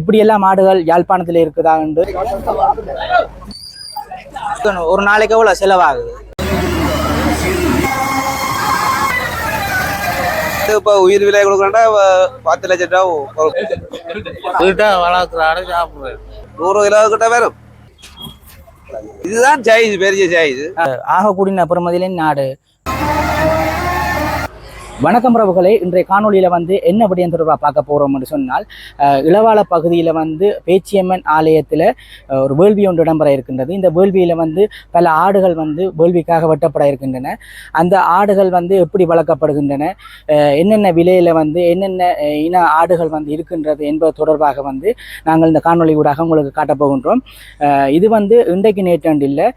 இப்படி எல்லாம் மாடுகள் யாழ்ப்பாணத்தில் இருக்குதா என்று? ஒரு நாளைக்கு எவ்வளவு செலவாகுது? இப்போ உயிர் விலை கொடுக்கறா பத்து லட்சம் ரூபா வீட்டை வளர்க்குறாரு சாப்பிடுறாரு நூறு கிலோ கிட்ட வரும். இதுதான் சைஸ் பெரிய சைஸ் ஆகக்கூடிய பெருமதியிலின் நாடு. வணக்கம் பிரபுகளே இன்றைய காணொளியில் வந்து என்ன விடயம் தொடர்பாக பார்க்க போகிறோம் என்று சொன்னால் இளவால பகுதியில் வந்து பேச்சியம்மன் ஆலயத்தில் ஒரு வேள்வி ஒன்று இடம்பெற இருக்கின்றது. இந்த வேள்வியில் வந்து பல ஆடுகள் வந்து வேள்விக்காக வெட்டப்பட இருக்கின்றன. அந்த ஆடுகள் வந்து எப்படி வளர்க்கப்படுகின்றன? என்னென்ன விலையில் வந்து என்னென்ன இன ஆடுகள் வந்து இருக்கின்றது என்பது தொடர்பாக வந்து நாங்கள் இந்த காணொளி ஊடாக உங்களுக்கு காட்டப் போகின்றோம். இது வந்து இன்றைக்கு நேற்று இல்லை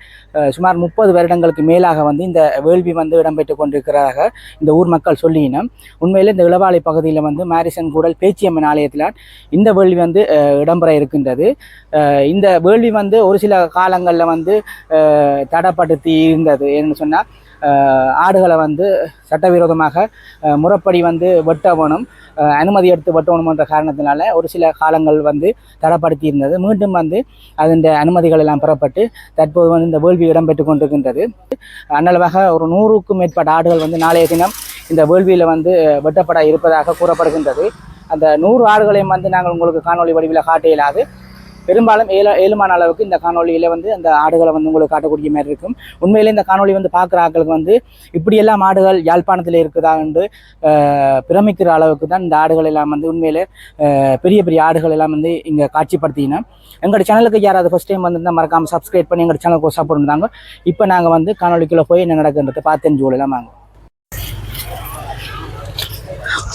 சுமார் முப்பது வருடங்களுக்கு மேலாக வந்து இந்த வேள்வி வந்து இடம்பெற்று கொண்டிருக்கிறதாக இந்த ஊர் மக்கள் சொல்லினோம் உண்மையில் இந்த இளவாலை பகுதியில் வந்து மாரிசன் கூடல் பேச்சியம்மன் ஆலயத்தில் இந்த வேள்வி வந்து இடம்பெற இருக்கின்றது. இந்த வேள்வி வந்து ஒரு சில காலங்களில் வந்து தடைப்படுத்தி இருந்தது. ஏன்னு சொன்னால் ஆடுகளை வந்து சட்டவிரோதமாக முறப்படி முறைப்படி வந்து வெட்டவனும் அனுமதி எடுத்து வெட்டணும் என்ற காரணத்தினால ஒரு சில காலங்கள் வந்து தடைப்படுத்தி இருந்தது. மீண்டும் வந்து அதன் அனுமதிகள் எல்லாம் பெறப்பட்டு தற்போது வந்து இந்த வேள்வி இடம்பெற்று கொண்டிருக்கின்றது. அன்னளவாக ஒரு நூறுக்கும் மேற்பட்ட ஆடுகள் வந்து நாளைய தினம் இந்த வேள்வியில் வந்து வெட்டப்பட இருப்பதாக கூறப்படுகின்றது. அந்த நூறு ஆடுகளையும் வந்து நாங்கள் உங்களுக்கு காணொளி வடிவில் காட்ட இயலாது. பெரும்பாலும் ஏழு ஏழுமான அளவுக்கு இந்த காணொலியில் வந்து அந்த ஆடுகளை வந்து உங்களுக்கு காட்டக்கூடிய மாதிரி இருக்கும். உண்மையிலே இந்த காணொலி வந்து பார்க்குற ஆட்களுக்கு வந்து இப்படியெல்லாம் ஆடுகள் யாழ்ப்பாணத்தில் இருக்குதா என்று பிரமிக்கிற அளவுக்கு தான் இந்த ஆடுகள் எல்லாம் வந்து உண்மையிலே பெரிய பெரிய ஆடுகள் எல்லாம் வந்து இங்கே காட்சிப்படுத்தினேன் எங்களோட சேனலுக்கு யாராவது ஃபஸ்ட் டைம் வந்திருந்தால் மறக்காமல் சப்ஸ்கிரைப் பண்ணி எங்களோட சேனலுக்கு சப்போர்ட் இருந்தாங்க இப்போ நாங்கள் வந்து காணொலிக்குள்ளே போய் என்ன நடக்குன்றதை பார்த்து தெரிஞ்சுக்கலாம் வாங்க.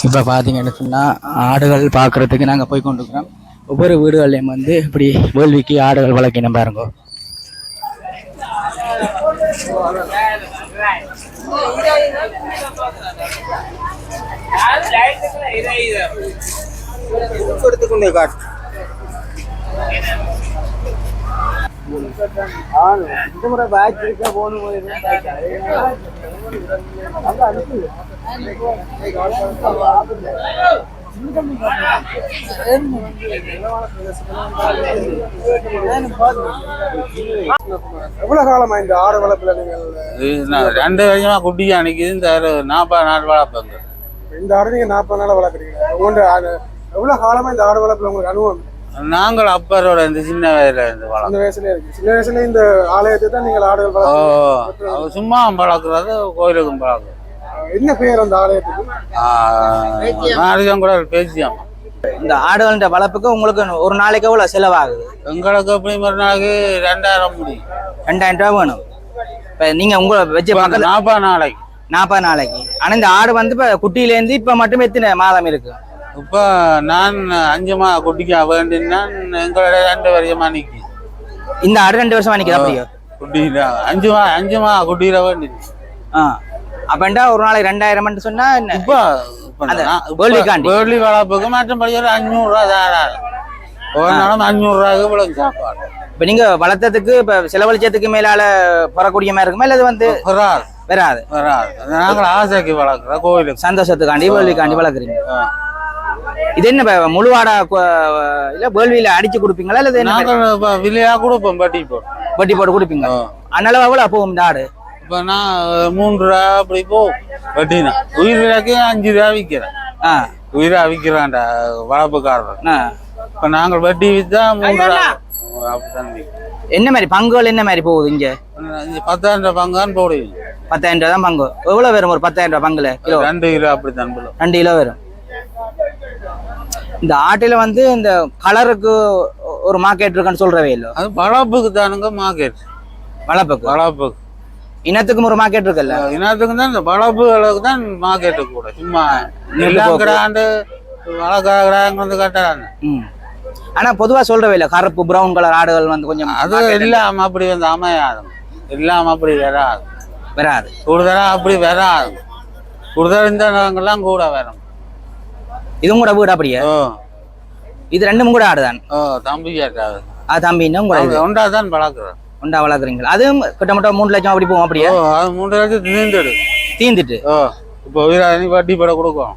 இப்போ பார்த்தீங்கன்னு சொன்னால் ஆடுகள் பார்க்குறதுக்கு நாங்கள் போய் கொண்டுக்கிறோம் ஒவ்வொரு வீடுகள்லையும் வந்து இப்படி வேள்விக்கு ஆடுகள் வளர்க்கணும் பாருங்க. எடுத்துக்கொண்டே இந்த முறை பேட்ச் போகணும். எவ்வளவு காலமா இந்த ஆடு வளர்ப்புல நீங்கள்? ரெண்டு வருஷமா குட்டியா நிக்குது இந்த நாற்பது நாள் வளர்ப்பாங்க இந்த ஆடு நீங்க நாற்பது நாளா வளர்க்குறீங்க. உங்களோட எவ்வளவு காலமா இந்த ஆடு வளர்ப்புல உங்களுக்கு அனுபவம் நாங்கள் அப்பரோட இந்த சின்ன வயதுல இருந்து வளர்க்கோம் அந்த வயசுல இருக்கு. சின்ன வயசுல இந்த ஆலயத்தை தான் நீங்கள் ஆடுகள் சும்மா வளர்க்குறது கோயிலுக்கும் வளர்க்குறது. என்ன பேர் அந்த ஆலயத்துக்கு? நாளைக்கும் கூட பேசியாம். இந்த ஆடுகள வளர்ப்புக்கு உங்களுக்கு ஒரு நாளைக்கு எவ்வளோ செலவாகுது? எங்களுக்கு எப்படி ஒரு நாளைக்கு ரெண்டாயிரம் முடியும் ரெண்டாயிரம் ரூபா வேணும். இப்போ நீங்கள் உங்களை வச்சு நாற்பது நாளைக்கு. நாற்பது நாளைக்கு. ஆனால் இந்த ஆடு வந்து இப்போ குட்டியிலேருந்து இப்போ மட்டும் எத்தனை மாதம் இருக்கு? இப்போ நான் அஞ்சு மா குட்டிக்க வேண்டினா எங்களோட ரெண்டு வருஷமா நிக்கி. இந்த ஆடு ரெண்டு வருஷமா நிற்கிது அப்படியோ? குட்டியில அஞ்சு மா அஞ்சு மா குட்டியில வேண்டி ஆ. அப்பண்டா ஒரு நாளைக்கு ரெண்டாயிரம் சொன்னா? இப்போ வளர்ப்புக்கு மற்றபடி ஒரு அஞ்சூறுரூவா தாராளம் ஒரு நாளும் அஞ்சூறுரூவாக்கு இவ்வளவு சாப்பாடு. இப்போ நீங்க வளர்த்ததுக்கு இப்போ செலவழிச்சதுக்கு மேலால பெறக்கூடிய மாதிரி இருக்குமா? இல்லை அது வந்து வராது. வராது. வராது. நாங்கள் ஆசைக்கு வளர்க்குற கோயிலுக்கு. சந்தோஷத்துக்காண்டி வேள்விக்காண்டி வளர்க்குறீங்க. இது என்ன முழுவாடா இல்ல வேள்வியில அடிச்சு கொடுப்பீங்களா இல்ல இப்போ விலையாக கொடுப்போம் பட்டி போட்டு வட்டி போட்டு கொடுப்பீங்க அதனால எவ்வளவு போகும் இந்த ஆடு? இப்போ நான் மூன்று ரூபா அப்படி போகும் வட்டினா. உயிர் விலைக்கு அஞ்சு ரூபா விற்கிறேன் ஆ. உயிரா விற்கிறான்டா வளர்ப்புக்காரர். ஆ. இப்போ நாங்கள் வட்டி விற்றா மூன்று ரூபா. என்ன மாதிரி பங்குகள் என்ன மாதிரி போகுது இங்க? பத்தாயிரம் ரூபாய் பங்கான்னு போடுவீங்க. பத்தாயிரம் ரூபா தான் பங்கு. எவ்வளவு வரும் ஒரு பத்தாயிரம் ரூபாய் பங்குல கிலோ? ரெண்டு கிலோ அப்படித்தான் போடும். ரெண்டு கிலோ வரும். இந்த ஆட்டில வந்து இந்த கலருக்கு ஒரு மார்க்கெட் இருக்குன்னு சொல்றவே இல்லை. அது வளர்ப்புக்கு தானுங்க மார்க்கெட் வளர்ப்புக்கு வளர்ப்புக்கு இனத்துக்கும் ஒரு மார்க்கெட் இருக்குல்ல? இனத்துக்கு தான் இந்த வளர்ப்புகளுக்கு தான் மார்க்கெட்டு கூட. சும்மா எல்லாம். கிடாண்டு வளர்க்குறாங்க வந்து கட்டுறாங்க. ம். ஆனா பொதுவா சொல்றவே இல்லை கருப்பு பிரவுன் கலர் ஆடுகள் வந்து கொஞ்சம் அது எல்லாம் அப்படி வந்து அமையாது. எல்லாம் அப்படி வராது. வராது. கூடுதலா அப்படி வராது. கூடுதல் இந்த கூட வரும். இதுவும் கூட வீடு அப்படியே? ஓ இது ரெண்டும் கூட ஆடுதான். தம்பி அது தம்பி இன்னும் கூட ஒன்றா தான் வளர்க்குறோம் உண்டா வளர்க்குறீங்களா? அதுவும் கிட்டத்தட்ட மூணு லட்சம் அப்படி போகும் அப்படியே? மூன்று லட்சம் தீர்ந்துடு தீந்துட்டு. இப்போ உயிராணி வட்டி பட கொடுக்கும்.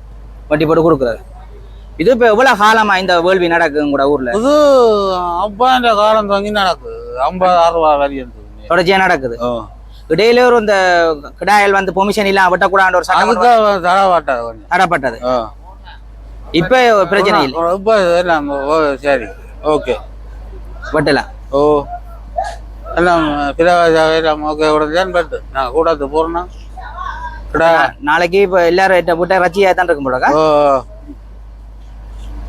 வட்டி போட்டு கொடுக்குறாரு. இது இப்ப எவ்வளவு காலமா இந்த வேள்வி நடக்கும் கூட ஊர்ல? இது அப்பாண்ட காலம் தங்கி நடக்குது. ஐம்பது அறுபது வரையும். தொடர்ச்சியா நடக்குது. இடையில ஒரு இந்த கிடாயல் வந்து பொமிஷன் இல்லாம வெட்டக்கூடாது ஒரு சட்டம் தரப்பட்டது. இப்ப பிரச்சனை இல்லை. இப்ப ஓ சரி. ஓகே. வெட்டலாம் ஓ. எல்லாம் பிறவாஜாவே எல்லாம் ஓகே உடனே பட்டு. நான் கூடாது போறேன்னா? கிடா நாளைக்கு இப்ப எல்லாரும் எட்ட போட்ட ரச்சியா தான் இருக்கும் போலக்கா ஓ.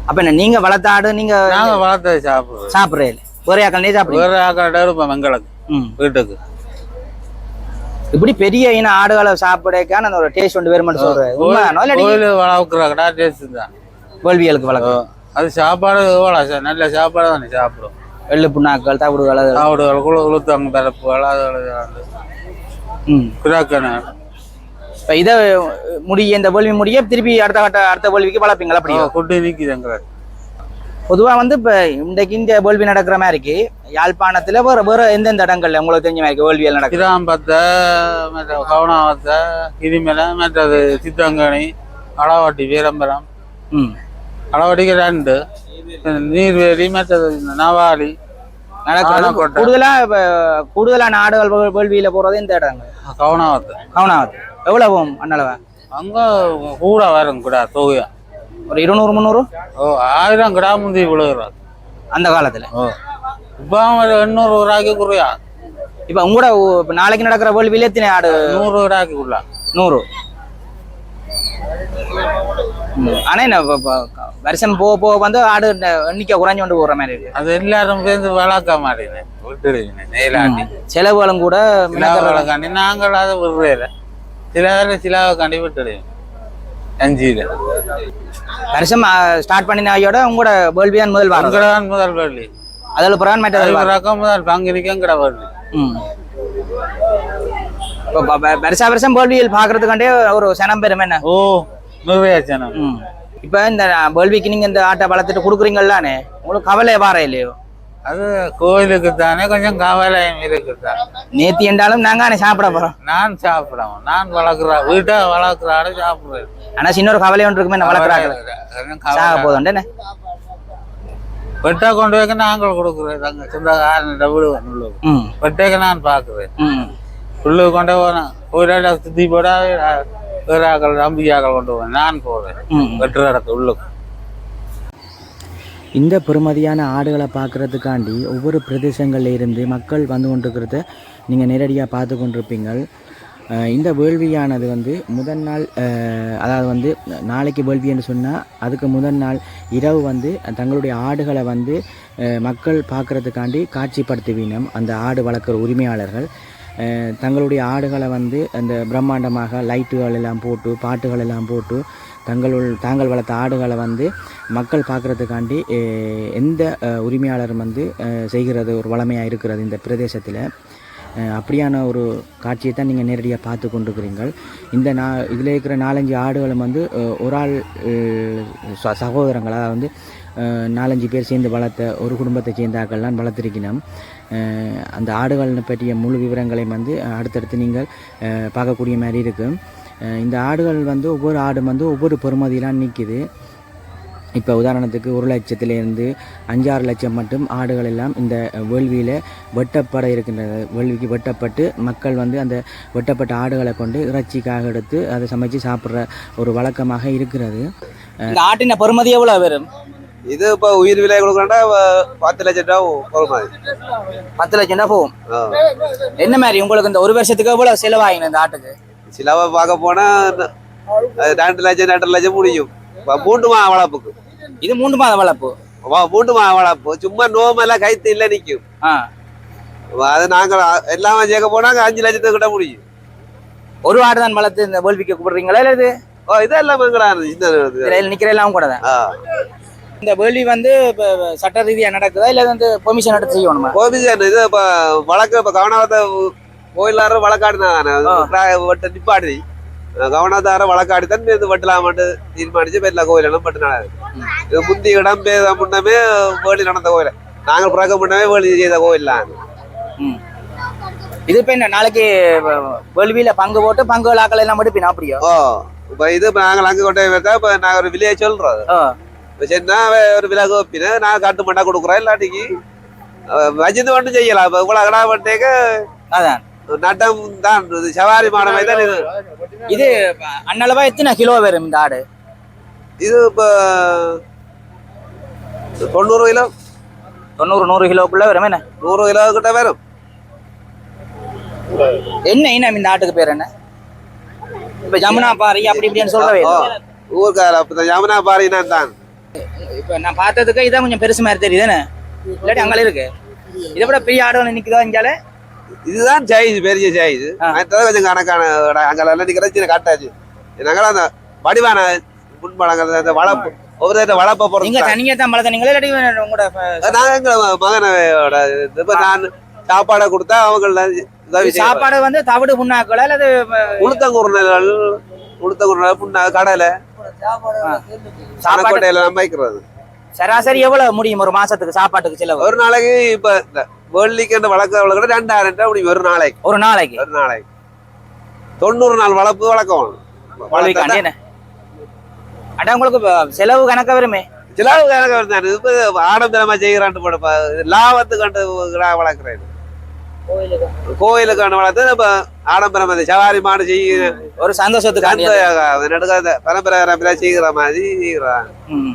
அப்ப என்ன நீங்க வளர்த்த ஆடு நீங்க நாங்க வளர்த்தது சாப்பிடுறோம். சாப்பிடுறீங்க வேற யாக்கள் நீ சாப்பிடுங்க வேற ஆக்கடா இருப்போம் எங்களுக்கு வீட்டுக்கு. இப்படி பெரிய இன ஆடுகளை சாப்பிடக்கான அந்த ஒரு டேஸ்ட் ஒன்று வேறுமென்னு சொல்றேன் உண்மைதானோ இல்லாட்டி கோயில் வளர்க்குற கடா டேஸ்ட் தான். வேள்வியலுக்கு ஓ, வளர்க்கும் அது சாப்பாடு எவ்வளோ சார்? நல்ல சாப்பாடு தானே சாப்பிடும். எள்ளு புண்ணாக்கள் தவிடுகள் அது சாப்பிடுகள் குழு உளுத்தங்க பரப்புகள் அது ம். கிராக்கணு இப்ப இதை முடிய இந்த வேள்வி முடிய திருப்பி அடுத்த கட்ட அடுத்த வேள்விக்கு வளர்ப்பீங்களா? அப்படி குட்டி நிற்கிதுங்கிற பொதுவா வந்து இப்ப இன்றைக்கு இந்த வேள்வி நடக்கிற மாதிரி யாழ்ப்பாணத்துல வேற வேற எந்தெந்த இடங்கள்ல உங்களுக்கு தெரிஞ்ச மாதிரி வேள்வியல் நடக்குது? கிராம்பத்தை மற்ற கவுனாவத்தை கிரிமலை மற்றது சித்தங்கனி அளவாட்டி வீரம்பரம். ம். அளவாட்டிக்கு ரெண்டு. நீர்வேலி மற்றது நவாலி. கூடுதலா இப்ப கூடுதலான ஆடுகள் வே- வேள்வியில போறது இந்த இடங்க கவுனாவத்தை. கவனாவது எவ்வளவு அண்ணளவா? அங்கே கூட வரும் கிடா தொகையா ஒரு இருநூறு முந்நூறு? ஓ ஆயிரம் கிடா முந்தி விழுகிறார் அந்த காலத்துல. ஓ. இப்போ ஒரு எண்ணூறு ரூபாய்க்கு குறையா இப்ப உங்களோட நாளைக்கு நடக்கிற வேள்வியில எத்தனை ஆடு? நூறு ரூபாய்க்கு உள்ள நூறு. ஆனா என்ன வருஷம் போக போக வந்து ஆடு எண்ணிக்கை குறைஞ்சு கொண்டு போற மாதிரி இருக்கு அது எல்லாரும் சேர்ந்து வளர்க்க மாட்டேன் செலவுகளும் கூட. சிலாவளக்காண்டி நாங்கள் அதை விடுறேன் சில சிலாவக்காண்டி விட்டுடுவேன் அஞ்சில வருஷம் ஸ்டார்ட் பண்ணின ஐயோட உங்களோட வேள்வி தான் முதல் வாரம் அங்கடான் முதல் பள்ளி அதில் வாரம். ரக்கம் முதல் பங்கிரிக்கம் கிட பள்ளி ம் இப்போ ப- ப- வருஷா வருஷம் வேள்வியில் பார்க்கறதுக்காண்டே ஒரு சனம் பெருமை என்ன ஓ நிறைய ஜனம் ம் இப்போ இந்த வேள்விக்கு நீங்க இந்த ஆட்டை வளர்த்துட்டு கொடுக்குறீங்களானே உங்களுக்கு கவலை வார இல்லையோ அது கோயிலுக்கு தானே கொஞ்சம் கவலையும் இருக்குதான் நேத்தி என்றாலும் நாங்க சாப்பிட போறோம் நான் சாப்பிடாம நான் வளர்க்குற வீட்டை வளர்க்குற ஆடு சாப்பிடுறேன் ஆனா சின்ன ஒரு கவலை ஒன்று இருக்குமே வளர்க்குறாங்க. போதும் வெட்டா கொண்டு வைக்க நாங்கள் கொடுக்குறோம் சொந்தக்காரன் ம் வெட்டைக்கு நான் பார்க்குறேன் உள்ளுக்கு கொண்டு போனேன் கோயிலாட சுற்றி போட வேற ஆக்கள் நம்பிக்கையாக்கள் கொண்டு போவேன். நான் போவேன். வெட்டுற இடத்து உள்ளுக்கு. இந்த பெருமதியான ஆடுகளை பார்க்கறதுக்காண்டி ஒவ்வொரு பிரதேசங்கள்ல இருந்து மக்கள் வந்து கொண்டிருக்கிறத நீங்கள் நேரடியாக பார்த்து கொண்டிருப்பீங்கள். இந்த வேள்வியானது வந்து முதல் நாள் அதாவது வந்து நாளைக்கு வேள்வி என்று சொன்னால் அதுக்கு முதல் நாள் இரவு வந்து தங்களுடைய ஆடுகளை வந்து மக்கள் பார்க்கறதுக்காண்டி காட்சிப்படுத்துவீனம் அந்த ஆடு வளர்க்குற உரிமையாளர்கள். தங்களுடைய ஆடுகளை வந்து அந்த பிரம்மாண்டமாக லைட்டுகள் எல்லாம் போட்டு பாட்டுகள் எல்லாம் போட்டு தங்களுள் தாங்கள் வளர்த்த ஆடுகளை வந்து மக்கள் பார்க்குறதுக்காண்டி எந்த உரிமையாளரும் வந்து செய்கிறது ஒரு வளமையாக இருக்கிறது இந்த பிரதேசத்தில். அப்படியான ஒரு காட்சியை தான் நீங்கள் நேரடியாக பார்த்து கொண்டிருக்கிறீர்கள். இந்த நா இதில் இருக்கிற நாலஞ்சு ஆடுகளும் வந்து ஒரு ஆள் சகோதரங்களாக ச- வந்து நாலஞ்சு பேர் சேர்ந்து வளர்த்த ஒரு குடும்பத்தை சேர்ந்த ஆக்கள்லாம் வளர்த்துருக்கணும் அந்த ஆடுகளை பற்றிய முழு விவரங்களையும் வந்து அடுத்தடுத்து நீங்கள் பார்க்கக்கூடிய மாதிரி இருக்கும் இந்த ஆடுகள் வந்து ஒவ்வொரு ஆடும் வந்து ஒவ்வொரு பெறுமதியெலாம் நிற்கிது இப்போ உதாரணத்துக்கு ஒரு லட்சத்திலேருந்து அஞ்சாறு லட்சம் மட்டும் ஆடுகள் எல்லாம் இந்த வேள்வியில் வெட்டப்பட இருக்கின்றது. வேள்விக்கு வெட்டப்பட்டு மக்கள் வந்து அந்த வெட்டப்பட்ட ஆடுகளை கொண்டு இறைச்சிக்காக எடுத்து அதை சமைச்சு சாப்பிட்ற ஒரு வழக்கமாக இருக்கிறது. இந்த ஆட்டின பொறுமதி எவ்வளோ வரும்? இது இப்ப உயிர் விலை கொடுக்கறா பத்து லட்சம் ரூபா போற மாதிரி பத்து லட்சம் தான் போகும். என்ன மாதிரி உங்களுக்கு இந்த ஒரு வருஷத்துக்கு எவ்வளோ செலவாகின இந்த ஆட்டுக்கு? சிலவ பார்க்க போனா ரெண்டு லட்சம் ரெண்டரை லட்சம் முடியும். இப்ப மூன்று மா வளர்ப்புக்கு. இது மூன்று மாத வளர்ப்பு. மூன்று மா வளர்ப்பு. சும்மா நோமெல்லாம் கைத்து இல்ல நிக்கும். ஆ. அது நாங்கள் எல்லாம் சேர்க்க போனாங்க அஞ்சு லட்சத்துக்கு கிட்ட முடியும். ஒரு ஆடு தான் வளர்த்து இந்த வேள்விக்கு கூப்பிடுறீங்களா இல்லை இது? ஓ இதெல்லாம் மங்களா இந்த நிற்கிற எல்லாம் கூட தான். இந்த வேள்வி வந்து சட்ட ரீதியாக நடக்குதா? இல்லை வந்து பெர்மிஷன் எடுத்து செய்யணுமா? கோபிசன் இது இப்ப வழக்கு இப்ப கவனத்தை கோயிலார வழக்காடினாங்க வட்ட நிப்பாடி கவனத்தார வழக்காடி தான் இது வெட்டலாமான்னு தீர்மானிச்சு பேர்ல கோயிலெல்லாம் பட்டுனாங்க இது முந்தி இடம் பேத முன்னமே வேலி நடந்த கோயில். நாங்கள் பிறக்க முன்னமே வேலி செய்த கோயில்லாம் ம். இது இப்போ என்ன நாளைக்கு வேள்வியில் பங்கு போட்டு பங்கு விழாக்கள் எல்லாம் எடுப்பினா அப்படியோ? ஓ இப்ப இது இப்ப நாங்கள் அங்க கொண்டு போய் வைத்தா இப்ப நாங்க ஒரு வில்லேஜ் சொல்றோம் ஓ வச்சுன்னா ஒரு விலகு வைப்பின நான் காட்டு மண்டா கொடுக்குறேன் இல்லாட்டிக்கு வச்சிருந்து மட்டும் செய்யலாம் இப்போ இவ்வளோ கடா பண்ணிட்டேக்க அதான் நட்டம் தான் இது சவாரி மாடமே தான் இது இது அண்ணளவா எத்தனை கிலோ வரும் இந்த ஆடு இது இப்போ தொண்ணூறு கிலோ தொண்ணூறு நூறு கிலோக்குள்ள வரும் என்ன நூறு கிலோ கிட்ட வரும் என்ன இனம் இந்த ஆட்டுக்கு பேர் என்ன இப்ப ஜமுனா பாரி அப்படி இப்படின்னு சொல்றவே ஓ, ஊர்க்கார அப்பதான் யமுனா பாரினா தான் இப்ப நான் பார்த்ததுக்கு இதான் கொஞ்சம் பெருசு மாதிரி தெரியுதுன்னு இல்லாட்டி அங்கே இருக்கு. இதை விட பெரிய ஆடு நிக்குதா இங்கால இதுதான் சைஸ் பெரிய சைஸ் ஆ. மற்றது கொஞ்சம் கணக்கான அங்கே நிற்கிற சின்ன காட்டாச்சு. நாங்களும் அந்த வடிவான முன்படங்கள் அந்த வளர்ப்பு ஒவ்வொரு இந்த வளர்ப்பை நீங்க பொறுத்து தனியா தான் வளர்த்தனீங்களா இல்லாட்டி உங்களோட எங்க மகனோட இப்ப நான் சாப்பாடை கொடுத்தா அவங்க உதவி செய்வாங்க. சாப்பாடு வந்து தவிடு புண்ணாக்களா அல்லது உளுத்தங்குருணைகள் உளுத்தங்குருணை புண்ணா கடலை. சாப்பாடு நம்ம வைக்கிறது சராசரி எவ்வளவு முடியும் ஒரு மாசத்துக்கு சாப்பாட்டுக்கு செலவு? ஒரு நாளைக்கு இப்ப இந்த வேர்லிக்கு வளர்க்க வளர்க்க ரெண்டாயிரம் ரூபாய் முடியும் ஒரு நாளைக்கு. ஒரு நாளைக்கு? ஒரு நாளைக்கு. தொண்ணூறு நாள் வளர்ப்பு என்ன? அட உங்களுக்கு செலவு கணக்கா வருமே? சிலாவு கணக்கு இப்ப ஆடம்பரமா செய்கிறான்ட்டு போட லாபத்துக்கு வளர்க்குறேன் கோயிலுக்கு. கண்டு வளர்த்து இப்ப ஆடம்பரம் அந்த சவாரி மாடு செய்ய ஒரு சந்தோஷத்துக்காண்டி அது. நடுக்காத பரம்பரை செய்கிற மாதிரி செய்கிறான் ம்.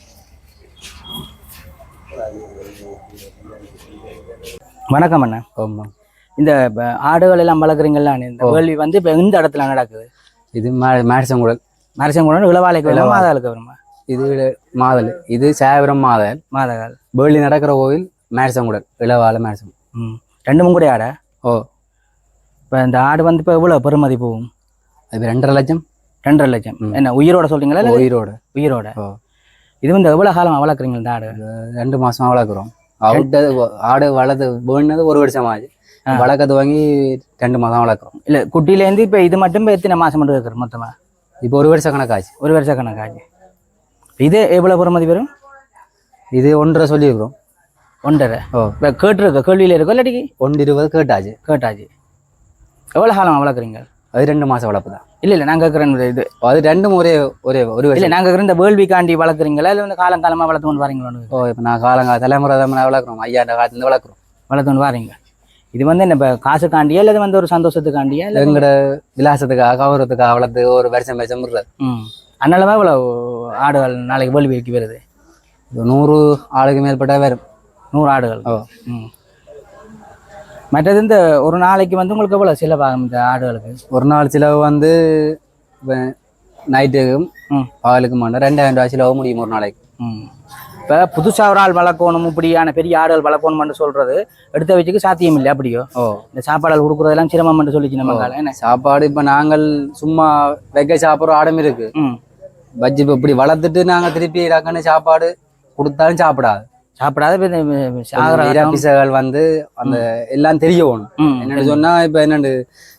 வணக்கம் அண்ணா. ஆமாம் இந்த ஆடுகள் எல்லாம் வளர்க்குறீங்களா இந்த. வேள்வி வந்து இப்போ எந்த இடத்துல நடக்குது. இது மா மேடிசங்குடல் நரசிங்ககுடம் இளவாலைக்கு வேலை இளவாலை. மாதாளுக்கு வருமா? இது மாதல். இது சாயபுரம் மாதல். மாதகால். பேர்லி நடக்கிற கோவில் மேடிசங்குடல் இளவால மேடிசம் ம். ரெண்டு மூணு கூட ஆடை? ஓ. இப்போ இந்த ஆடு வந்து இப்போ எவ்வளோ பெறுமதி போகும்? அது ரெண்டரை லட்சம். ரெண்டரை லட்சம். என்ன உயிரோட சொல்றீங்களா உயிரோட. உயிரோட? ஓ. இது வந்து எவ்வளோ காலம் வளர்க்குறீங்க இந்த ஆடு? ரெண்டு மாசமா வளர்க்குறோம். அவுட்டது ஆடு வளர்த்து வேணுனது ஒரு வருஷம் ஆச்சு. வளர்க்கறது வாங்கி ரெண்டு மாதம் வளர்க்குறோம். இல்லை குட்டியிலேருந்து இப்போ இது மட்டும் எத்தனை மாதம் மட்டும் இருக்கிற மொத்தமாக இப்போ ஒரு வருஷம் கணக்காச்சு. ஒரு வருஷ கணக்காச்சு. இது எவ்வளோ பெறுமதி வரும்? இது ஒன்றரை சொல்லியிருக்கிறோம். ஒன்றரை? ஓ. இப்போ கேட்டுருக்க கேள்வியில் இருக்கோ இல்லாட்டி ஒன்று இருபது கேட்டாச்சு. கேட்டாச்சு. எவ்வளோ காலம் வளர்க்குறீங்க? அது ரெண்டு மாசம் வளர்ப்பு தான். இல்லை இல்லை நான் கேட்குறேன் இது அது ரெண்டும் ஒரே ஒரே ஒரு இல்லை நாங்கள் கேட்குற இந்த வேள்விக்காண்டி வளர்க்குறீங்களா? இல்லை வந்து காலம் காலமாக வளர்த்து கொண்டு வரீங்களோன்னு ஓ இப்போ நான் காலங்க தலைமுறை தலைமுறை வளர்க்குறோம். ஐயாண்ட காலத்துலேருந்து வளர்க்குறோம். வளர்த்து கொண்டு வரீங்க. இது வந்து என்ன இப்போ காசுக்காண்டியா இல்லை வந்து ஒரு சந்தோஷத்துக்காண்டியா இல்லை எங்களோட விலாசத்துக்காக கௌரவத்துக்காக வளர்த்து ஒரு வருஷம் வருஷம் விடுறது. ம். அதனாலவா இவ்வளோ ஆடுகள் நாளைக்கு வேள்விக்கு வருது? இப்போ நூறு ஆளுக்கு மேற்பட்ட வரும். நூறு ஆடுகள். ஓ. ம். மற்றது இந்த ஒரு நாளைக்கு வந்து உங்களுக்கு எவ்வளோ செலவாகும் இந்த ஆடுகளுக்கு? ஒரு நாள் செலவு வந்து நைட்டுக்கும் ம். பகலுக்கு மாட்டோம் ரெண்டாயிரம் ரூபாய் செலவு முடியும் ஒரு நாளைக்கு. இப்போ புதுசாக ஒரு ஆள் வளர்க்கணும் இப்படியான பெரிய ஆடுகள் வளர்க்கணும்னு சொல்றது எடுத்த வச்சுக்கு சாத்தியம் இல்லை அப்படியோ? ஓ. இந்த சாப்பாடுகள் கொடுக்குறதெல்லாம் சிரமம்னு சொல்லிச்சு நம்ம காலம் என்ன? சாப்பாடு இப்போ நாங்கள் சும்மா வைக்க சாப்பிட்ற ஆடம் இருக்கு. ம். பஜ்ஜி இப்போ இப்படி வளர்த்துட்டு நாங்கள் திருப்பி டக்குன்னு சாப்பாடு கொடுத்தாலும் சாப்பிடாது. சாப்பிடாத இறப்பிசைகள் வந்து அந்த எல்லாம் தெரியணும் ம் என்னன்னு சொன்னா இப்போ என்னண்டு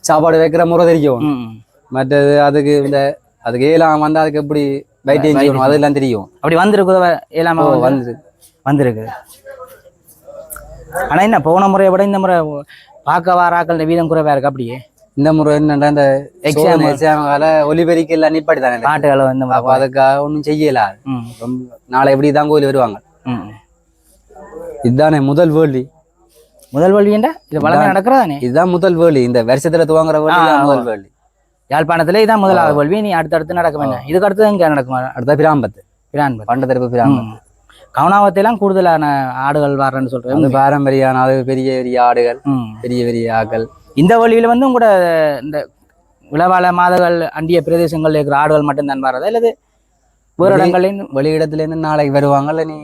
சாப்பாடு வைக்கிற முறை தெரியணும் ம் மற்றது அதுக்கு இந்த அதுக்கு ஏலாம் வந்து அதுக்கு எப்படி வைத்தியம் செய்யணும்? அதெல்லாம் தெரியும் அப்படி வந்திருக்குதோ எல்லாமே ஓ, வந்து வந்து வந்திருக்கு. ஆனா என்ன போன முறையை விட இந்த முறை பார்க்க வாராக்கள் வீதம் குறைவா இருக்கு அப்படியே? இந்த முறை என்னடா இந்த Exam. எக்ஸாம் எக்ஸாம்கால ஒலிபெருக்கி எல்லாம் நிப்பாட்டி தானே பாட்டுகளை வந்து அதுக்காக ஒன்றும் செய்யல. நாளை எப்படி தான் கோயில் வருவாங்க இதுதானே முதல் வேலி முதல் வல்வியண்டா இது வளமே நடக்கிறதானே? இதுதான் முதல் வேலி இந்த வருஷத்துல துவங்குற ஆ. முதல் வேலி யாழ்ப்பாணத்துல இதான் முதலாவது வல்வி நீ அடுத்தடுத்து நடக்க வேண்டாம் இதுக்கு அடுத்து இங்க நடக்குமா? அடுத்த பிராம்பத்து. பிரான்பத் பண்ட தரப்பு பிராம்பத்து. கவனாவத்தையெல்லாம் கூடுதலான ஆடுகள் வர்றேன்னு சொல்றேன் பாரம்பரியான அது பெரிய பெரிய ஆடுகள். பெரிய பெரிய ஆக்கள். இந்த வழியில வந்து உங்களோட இந்த இளவால மாதங்கள் அண்டிய பிரதேசங்கள்ல இருக்கிற ஆடுகள் மட்டும்தான் வர்றதா இல்லது வேறு வெளி- இடங்கள்லேயும் வெளியிடத்துல இருந்து நாளைக்கு வருவாங்கல்ல நீ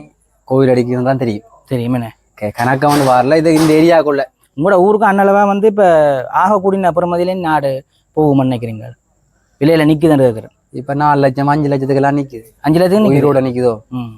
கோவில் அடிக்கணும் தான் தெரியும். தெரியுமே க- கணக்கா வந்து வரல. இது இந்த ஏரியாக்குள்ள உங்களோட ஊருக்கு அண்ணளவா வந்து இப்போ ஆகக்கூடிய பெருமதியிலே நாடு போகும்னு நினைக்கிறீங்க? விலையில நிற்குதுன்னு இருக்கிறேன் இப்ப நாலு லட்சம் அஞ்சு லட்சத்துக்கெல்லாம் நிக்குது. அஞ்சு லட்சம் நிக்குது. உயிரோட நிக்குதோ? ம்.